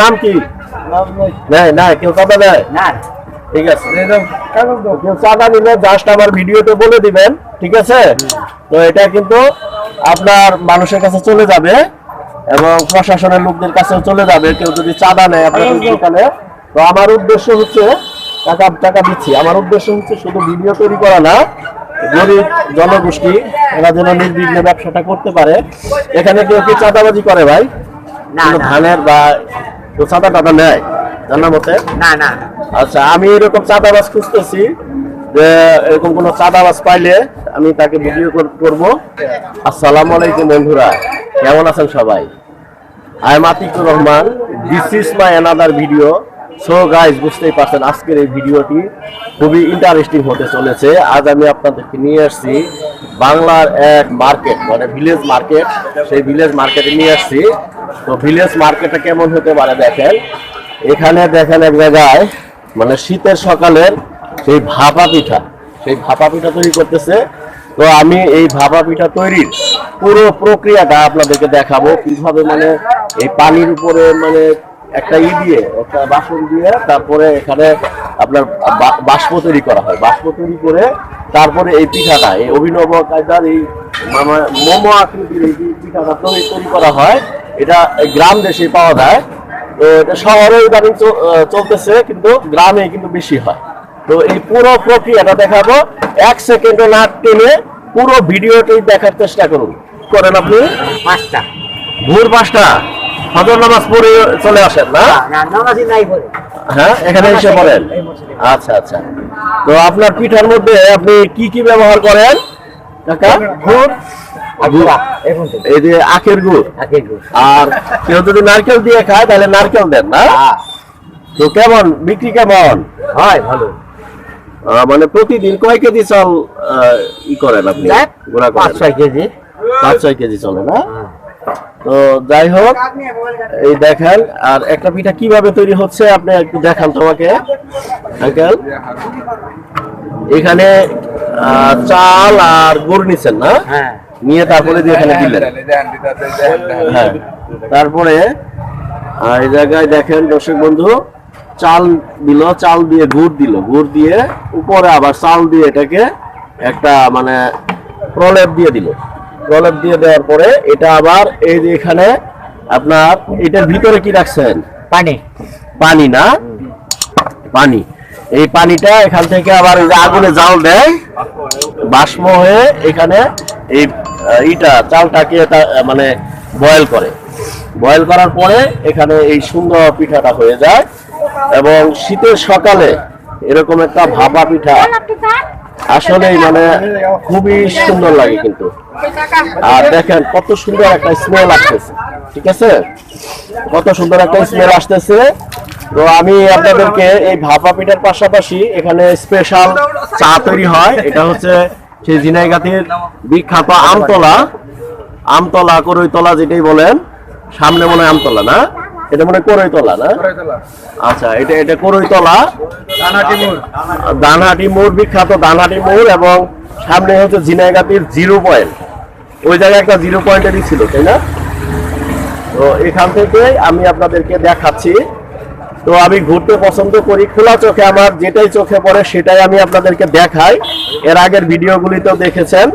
নাম কি? নেয়। না কেউ চাঁদা নেয় না। ঠিক আছে। কেউ চাঁদা নিলে জাস্ট আমার ভিডিওতে বলে দিবেন ঠিক আছে? তো এটা কিন্তু আপনার মানুষের কাছে চলে যাবে এবং প্রশাসনের লোকদের কাছে চলে যাবে কেউ যদি চাঁদা নেয় আপনাদের দোকানে তো আমার উদ্দেশ্য হচ্ছে টাকা টাকা দিচ্ছি। আমার উদ্দেশ্য হচ্ছে শুধু ভিডিও তৈরি করা না গরিব জনগোষ্ঠী এরা যেন নির্বিঘ্নে ব্যবসাটা করতে পারে। এখানে কেউ কি চাঁদাবাজি করে ভাই। ধানের বা চাঁদা টাদা নেয় জানার মতে? না না আচ্ছা আমি এরকম চাঁদাবাজ খুঁজতেছি যে এরকম কোন চাঁদাবাজ পাইলে আমি তাকে ভিডিও করব। আসসালামু আলাইকুম বন্ধুরা কেমন আছেন সবাই? I am Atikur Rahman this is my another video so guys বুঝতেই পারছেন, আজকের এই ভিডিওটি খুবই ইন্টারেস্টিং হতে চলেছে। আজ আমি আপনাদেরকে নিয়ে আসছি বাংলার এক মার্কেট মানে ভিলেজ মার্কেট সেই ভিলেজ মার্কেটে নিয়ে আসছি। তো ভিলেজ মার্কেটটা কেমন হতে পারে দেখেন। এখানে দেখেন এক জায়গায় মানে শীতের সকালের সেই ভাপা পিঠা, সেই ভাপা পিঠা তৈরি করতেছে। তো আমি এই ভাপা পিঠা তৈরির পুরো প্রক্রিয়াটা আপনাদেরকে দেখাবো, কীভাবে মানে এই পানির উপরে মানে একটা ই দিয়ে একটা বাসন দিয়ে তারপরে এখানে আপনার বাষ্প তৈরি করা হয়। বাষ্প তৈরি করে তারপরে এই পিঠাটা এই অভিনব কায়দার এই মামা- আকৃতির এই পিঠাটা তৈরি তৈরি করা হয়। এটা গ্রাম দেশে পাওয়া যায়। তো এটা শহরে ইদানিং চলতেছে কিন্তু গ্রামে কিন্তু বেশি হয়। তো এই পুরো প্রক্রিয়াটা দেখাবো। এক সেকেন্ডে না টেনে পুরো ভিডিওটি দেখার চেষ্টা করুন। করেন আপনি? পাঁচটা। ভোর পাঁচটা। ফজর নামাজ পড়ে চলে আসেন না? না, না নাই বলে হ্যাঁ এখানে এসে পড়েন? আচ্ছা আচ্ছা। তো আপনার পিঠার মধ্যে আপনি কি কি ব্যবহার করেন? কাকা? গুড় তো এই যে আখের গুড়। আগে গুড়। আর কেউ যদি নারকেল দিয়ে খায় তাহলে নারকেল দেন না? হ্যাঁ। তো কেমন? বিক্রি কেমন? হয় ভালো। মানে প্রতিদিন কয় কেজি চাল ই করেন আপনি? পাঁচ ছয় কেজি। পাঁচ ছয় কেজি চলে না? হ্যাঁ। তো যাই হোক এই দেখেন আর একটা পিঠা কীভাবে তৈরি হচ্ছে আপনি একটু দেখান তোমাকে। আঙ্কেল এখানে চাল আর গুড় নিচ্ছেন না? হ্যাঁ। নিয়ে তারপরে এখানে দিলেন। হ্যাঁ তারপরে এই জায়গায় দেখেন দর্শক বন্ধু চাল দিল চাল দিয়ে গুড় দিল। গুড় দিয়ে উপরে আবার চাল দিয়ে এটাকে একটা মানে প্রলেপ দিয়ে দিল। প্রলেপ দিয়ে দেওয়ার পরে এটা আবার এই যে এখানে আপনার এটার ভিতরে কি রাখছেন? পানি। পানি না? পানি। এই পানিটা এখান থেকে আবার ওই যে আগুনে জাল দেয় বাষ্প হয়ে এখানে এই ইটা চালটাকে মানে বয়েল করে। বয়েল করার পরে এখানে এই সুন্দর পিঠাটা হয়ে যায় এবং শীতের সকালে এরকম একটা ভাপা পিঠা আসলেই মানে খুবই সুন্দর লাগে কিন্তু। আর দেখেন কত সুন্দর একটা স্মেল আসতেছে, ঠিক আছে? কত সুন্দর একটা স্মেল আসতেছে। তো আমি আপনাদেরকে এই ভাপা পিঠার পাশাপাশি এখানে স্পেশাল চা তৈরি হয়। এটা হচ্ছে সেই ঝিনাইগাতির বিখ্যাত আমতলা। আমতলা করইতলা যেটাই বলেন, সামনে মনে হয় আমতলা, না? এটা মনে করইতলা না? আচ্ছা এটা এটা করইতলা। দানহাটি মোড়। বিখ্যাত দানহাটি মোড় এবং সামনে হচ্ছে ঝিনাইগাতির জিরো পয়েন্ট। ওই জায়গায় একটা জিরো পয়েন্টেরই ছিল তাই না? তো এখান থেকে আমি আপনাদেরকে দেখাচ্ছি। তো আমি ঘুরতে পছন্দ করি খোলা চোখে আমার যেটাই চোখে পড়ে সেটাই আমি আপনাদেরকে দেখাই। এর আগের ভিডিওগুলিতেও দেখেছেন।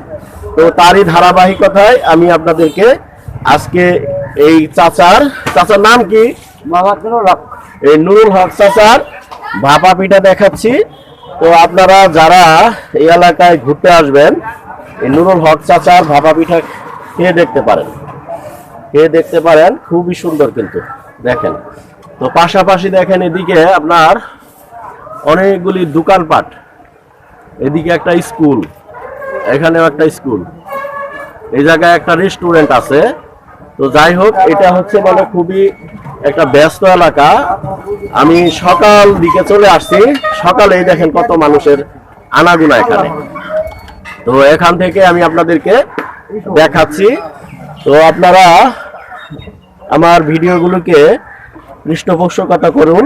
তো তারই ধারাবাহিকতায় আমি আপনাদেরকে আজকে এই চাচার চাচার নাম কি? এই নুরুল হক চাচার ভাপা পিঠা দেখাচ্ছি। তো আপনারা যারা এই এলাকায় ঘুরতে আসবেন এই নুরুল হক চাচার ভাপা পিঠা খেয়ে দেখতে পারেন। খেয়ে দেখতে পারেন খুবই সুন্দর কিন্তু দেখেন। তো পাশাপাশি দেখেন এদিকে আপনার অনেকগুলি দোকানপাট। এদিকে একটা স্কুল এখানেও একটা স্কুল। এই জায়গায় একটা রেস্টুরেন্ট আছে। তো যাই হোক, এটা হচ্ছে মানে খুবই একটা ব্যস্ত এলাকা। আমি সকাল দিকে চলে আসছি, সকালেই দেখেন কত মানুষের আনাগুনা এখানে। তো এখান থেকে আমি আপনাদেরকে দেখাচ্ছি। তো আপনারা আমার ভিডিওগুলোকে পৃষ্ঠপোষকতা করুন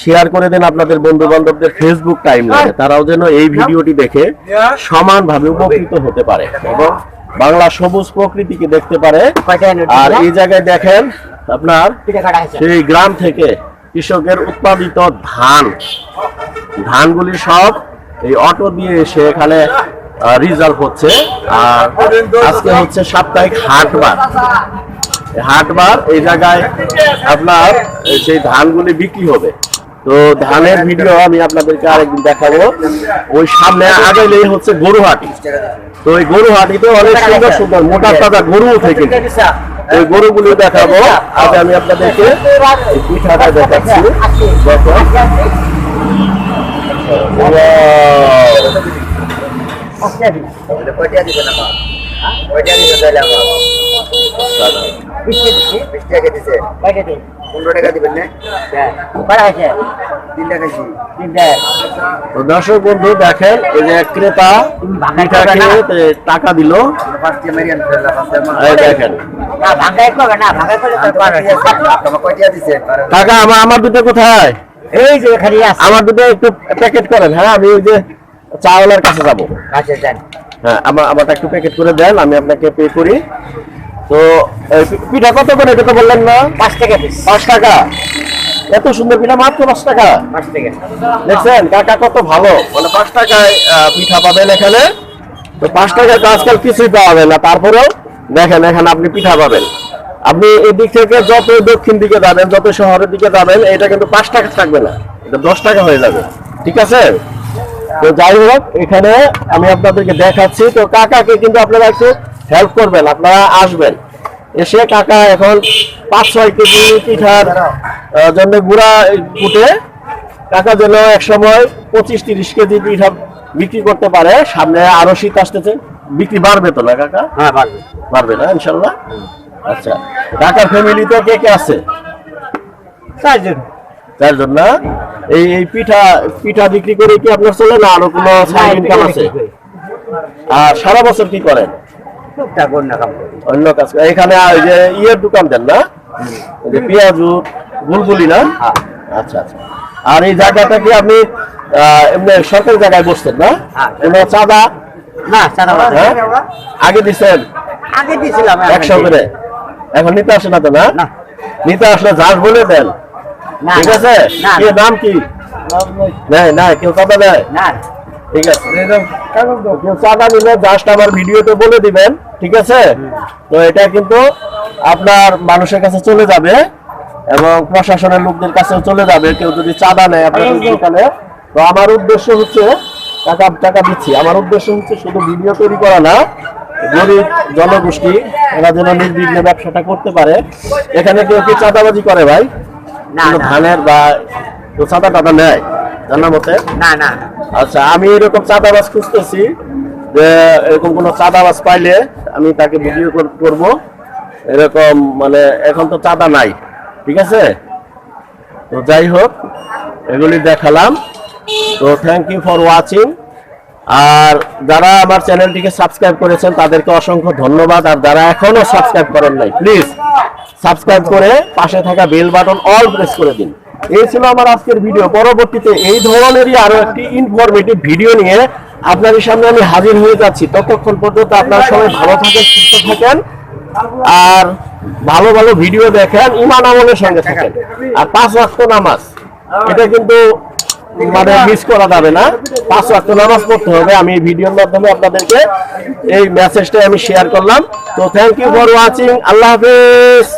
শেয়ার করে দেন আপনাদের বন্ধু বান্ধবদের ফেসবুক টাইম লাগে তারাও যেন এই ভিডিওটি দেখে সমানভাবে উপকৃত হতে পারে। এবং বাংলা সবুজ প্রকৃতিকে দেখতে পারে। আর এই জায়গায় দেখেন আপনার সেই গ্রাম থেকে কৃষকের উৎপাদিত ধান। ধানগুলি সব এই অটো দিয়ে এসে এখানে রিজার্ভ হচ্ছে। আর আজকে হচ্ছে সাপ্তাহিক হাটবার। হাটবার এই জায়গায় আপনার সেই ধানগুলি বিক্রি হবে। তো ধানের ভিডিও আমি আপনাদেরকে আরেকদিন দেখাবো। ওই সামনে আগাইলেই হচ্ছে গরুহাটি। তো ওই গরুহাটিতে অনেক সুন্দর সুন্দর মোটা তাজা গরু থেকে ওই গরুগুলি দেখাবো। আজ আমি আপনাদেরকে পিঠাটা দেখাচ্ছি। দিছে দিন পনেরো টাকা দিবেন না? তিন টাকা দিছি তিন টাকা। তো দর্শক বন্ধু দেখেন এই যে ক্রেতা টাকা দিল। দেখেন। না ভাঙাই করবে না ভাঙাই করলে তো পারবে তোমার কয়টা দিছে? টাকা আমার আমার দুটো কোথায়? এই যে এখানে আমার দুটো একটু প্যাকেট করেন হ্যাঁ? আমি ওই যে চাওয়ালার কাছে যাব। আচ্ছা হ্যাঁ আমার আমারটা একটু প্যাকেট করে দেন আমি আপনাকে পে করি। তো পিঠা কত করে এটা তো বললেন না? পাঁচ টাকা পাঁচ টাকা? এত সুন্দর পিঠা মাত্র পাঁচ টাকা? পাঁচ টাকা। দেখছেন কাকা কত ভালো? মানে পাঁচ টাকায় পিঠা পাবেন এখানে। তো পাঁচ টাকায় তো আজকাল কিছুই পাওয়া যায় না। তারপরেও দেখেন এখানে আপনি পিঠা পাবেন। আপনি এই দিক থেকে যত দক্ষিণ দিকে যাবেন যত শহরের দিকে যাবেন এটা কিন্তু পাঁচ টাকা থাকবে না। এটা দশ টাকা হয়ে যাবে। ঠিক আছে? তো যাই হোক এখানে আমি আপনাদেরকে দেখাচ্ছি। তো কাকাকে কিন্তু আপনারা একটু হেল্প করবেন আপনারা আসবেন। এসে কাকা এখন পাঁচ ছয় কেজি পিঠার জন্য গুঁড়া কুটে কাকা যেন এক সময় পঁচিশ তিরিশ কেজি পিঠা বিক্রি করতে পারে। সামনে আরও শীত আসতেছে বিক্রি বাড়বে তো না কাকা? হ্যাঁ পারবে বাড়বে না ইনশাল্লাহ আচ্ছা কাকার ফ্যামিলিতে কে কে আছে? চারজন। চারজন না? এই এই পিঠা পিঠা বিক্রি করে কি আপনার চলে না? আরও কোনো সাইড ইনকাম আছে? আর সারা বছর কি করেন? অন্য কাজ এখানে ওই যে ইয়ের দোকান দেন না? যে পেঁয়াজু বুলবুলি না? হ্যাঁ। আচ্ছা আচ্ছা। আর এই জায়গাটা কি আপনি এমনি সরকারি জায়গায় বসছেন না? হ্যাঁ। চাঁদা? না চাঁদা হ্যাঁ? আগে দিচ্ছেন আগে দিয়েছিলাম এখন একশো করে? এখন নিতে আসে না তো না। নিতে আসলে যাস বলে দেন। ঠিক আছে? নাম কি? নেই না কেউ চাঁদা দেয় না। ঠিক আছে? কেউ চাঁদা নিলে জাস্ট আমার ভিডিওতে বলে দিবেন ঠিক আছে? তো এটা কিন্তু আপনার মানুষের কাছে চলে যাবে এবং প্রশাসনের লোকদের কাছেও চলে যাবে কেউ যদি চাঁদা নেয় আপনাদের দোকানে। তো আমার উদ্দেশ্য হচ্ছে টাকা টাকা দিচ্ছি। আমার উদ্দেশ্য হচ্ছে শুধু ভিডিও তৈরি করা না গরিব জনগোষ্ঠী এরা যেন নির্বিঘ্নে ব্যবসাটা করতে পারে। এখানে কেউ কি চাঁদাবাজি করে ভাই। ধানের বা চাঁদা টাদা নেয়? জানার মতে না না। আচ্ছা আমি এরকম চাঁদাবাজ খুঁজতেছি যে এরকম কোনো চাঁদাবাজ পাইলে আমি তাকে ভিডিও করব। এরকম মানে এখন তো চাঁদা নাই ঠিক আছে? তো যাই হোক এগুলি দেখালাম। তো থ্যাংক ইউ ফর ওয়াচিং আর যারা আমার চ্যানেলটিকে সাবস্ক্রাইব করেছেন তাদেরকে অসংখ্য ধন্যবাদ। আর যারা এখনও সাবস্ক্রাইব করেন নাই প্লিজ সাবস্ক্রাইব করে পাশে থাকা বেল বাটন অল প্রেস করে দিন। এই ছিল আমার আজকের ভিডিও পরবর্তীতে এই ধরনেরই আরও একটি ইনফরমেটিভ ভিডিও নিয়ে আপনাদের সামনে আমি হাজির হয়ে যাচ্ছি। ততক্ষণ পর্যন্ত আপনারা সবাই ভালো থাকেন, সুস্থ থাকেন, আর ভালো ভালো ভিডিও দেখেন ইমান আমলের সঙ্গে থাকেন। আর পাঁচ ওয়াক্ত নামাজ, এটা কিন্তু মানে মিস করা যাবে না। পাঁচ ওয়াক্ত নামাজ পড়তে হবে। আমি এই ভিডিওর মাধ্যমে আপনাদেরকে এই মেসেজটা আমি শেয়ার করলাম। তো থ্যাংক ইউ ফর ওয়াচিং আল্লাহ হাফেজ।